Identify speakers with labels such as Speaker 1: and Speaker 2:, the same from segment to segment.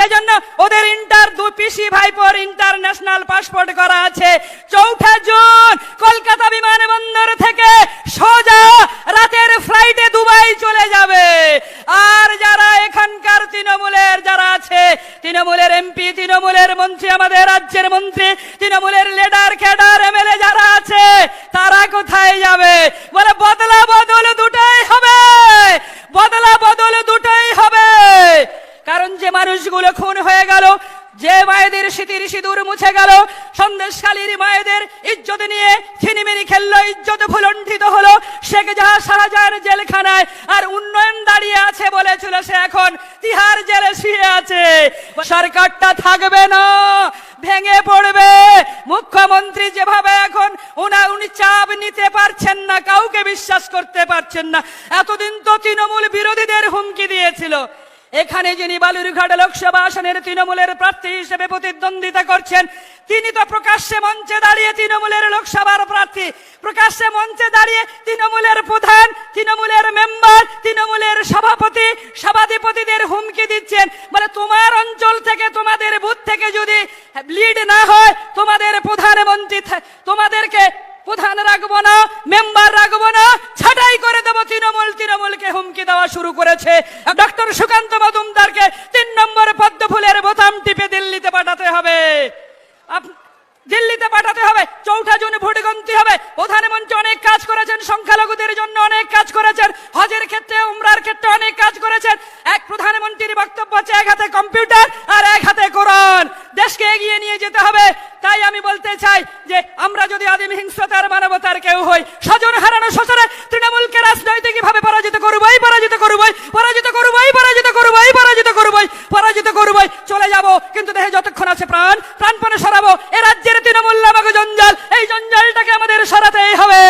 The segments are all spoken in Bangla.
Speaker 1: সেজন্য ওদের ইন্টার দু পিসি ভাইপোর ইন্টারন্যাশনাল পাসপোর্ট করা আছে। চৌঠা জুন কলকাতা বিমানবন্দর থেকে সোজা রাতের ফ্লাইটে দুবাই চলে যাবে। আর যারা এখানকার তৃণমূলের যারা আছে, তৃণমূলের এমপি তৃণমূলের মন্ত্রী, আমাদের রাজ্যের মন্ত্রী, তৃণমূলের লিডার ক্যাডার এমএলএ যারা আছে, তারা কোথায় যাবে? মানুষগুলো খুন হয়ে গেল। যে মায়েদের স্মৃতির সিঁদুর মুছে গেল। সন্দেশকালীর মায়েদের ইজ্জত নিয়ে ছিনিমিনি খেললো, ইজ্জত ভুলণ্ঠিত হলো। শেখ জাহা শাহজাহান জেলখানায় আর উন্নয়ন দাঁড়িয়ে আছে বলেছিল সে এখন। তিহার জেলে শুয়ে আছে। সরকারটা থাকবে না, ভেঙে পড়বে। মুখ্যমন্ত্রী যেভাবে এখন উনা উনি চাপ নিতে পারছেন না, কাউকে বিশ্বাস করতে পারছেন না। এতদিন তো তৃণমূল বিরোধীদের হুমকি দিয়েছিল। এখানে যিনি বালুরঘাট লোকসভা আসনের তৃণমূলের প্রার্থী হিসেবে প্রতিদ্বন্দ্বিতা করছেন, তিনি তো প্রকাশ্যে মঞ্চে দাঁড়িয়ে তৃণমূলের লোকসভার প্রার্থী। প্রকাশ্যে মঞ্চে দাঁড়িয়ে তৃণমূলের প্রধান, তৃণমূলের মেম্বার, তৃণমূলের সভাপতি, সভাধিপতিদের হুমকি দিচ্ছেন। মানে তোমার অঞ্চল থেকে, তোমাদের বুথ থেকে যদি লিড না হয়, তোমাদের প্রধানমন্ত্রী তোমাদেরকে প্রধান রাখব না, মেম্বার রাখব না ছাটাই করে দেবো তৃণমূল তৃণমূলকে হুমকি দেওয়া শুরু করেছে। ডক্টর সুকান্ত মজুমদারকে তিন নম্বর পদ্ম ফুলের বোতাম টিপে দিল্লিতে পাঠাতে হবে। দিল্লিতে পাঠাতে হবে। চৌঠা জুন ভোট গন্তি হবে। প্রধানমন্ত্রী অনেক কাজ করেছেন, সংখ্যালঘুদের জন্য অনেক কাজ করেছেন, হজের ক্ষেত্রে, উমরার ক্ষেত্রে অনেক কাজ করেছেন। এক প্রধানমন্ত্রীর বক্তব্য আছে এক হাতে কম্পিউটার আর এক হাতে কোরআন। দেশকে এগিয়ে নিয়ে যেতে হবে। তাই আমি বলতে চাই যে আমরা যদি আদিম হিংস্রতার মানবতার কেউ হই, স্বজন হারানো শোষণে প্রাণপণে সরাবো, এ রাজ্যের তৃণমূল নামক জঞ্জাল। এই জঞ্জালটাকে আমাদের সরাতেই হবে।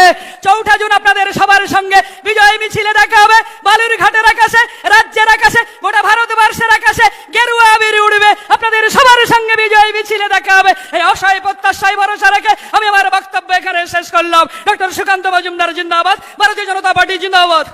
Speaker 1: চৌঠা জুন আপনাদের সবার সঙ্গে বিজয় মিছিলে দেখা হবে। বালুর ঘাটের আকাশে, রাজ্যের আকাশে, গোটা ভারতবর্ষের আকাশে গেরুয়া আবির উড়বে। আপনাদের সবার সঙ্গে বিজয় মিছিলে দেখা হবে। এই অসহায় প্রত্যাশায় ভরসা রেখে আমি আমার বক্তব্য এখানে শেষ করলাম। ডক্টর সুকান্ত মজুমদার জিন্দাবাদ, ভারতীয় জনতা পার্টি জিন্দাবাদ।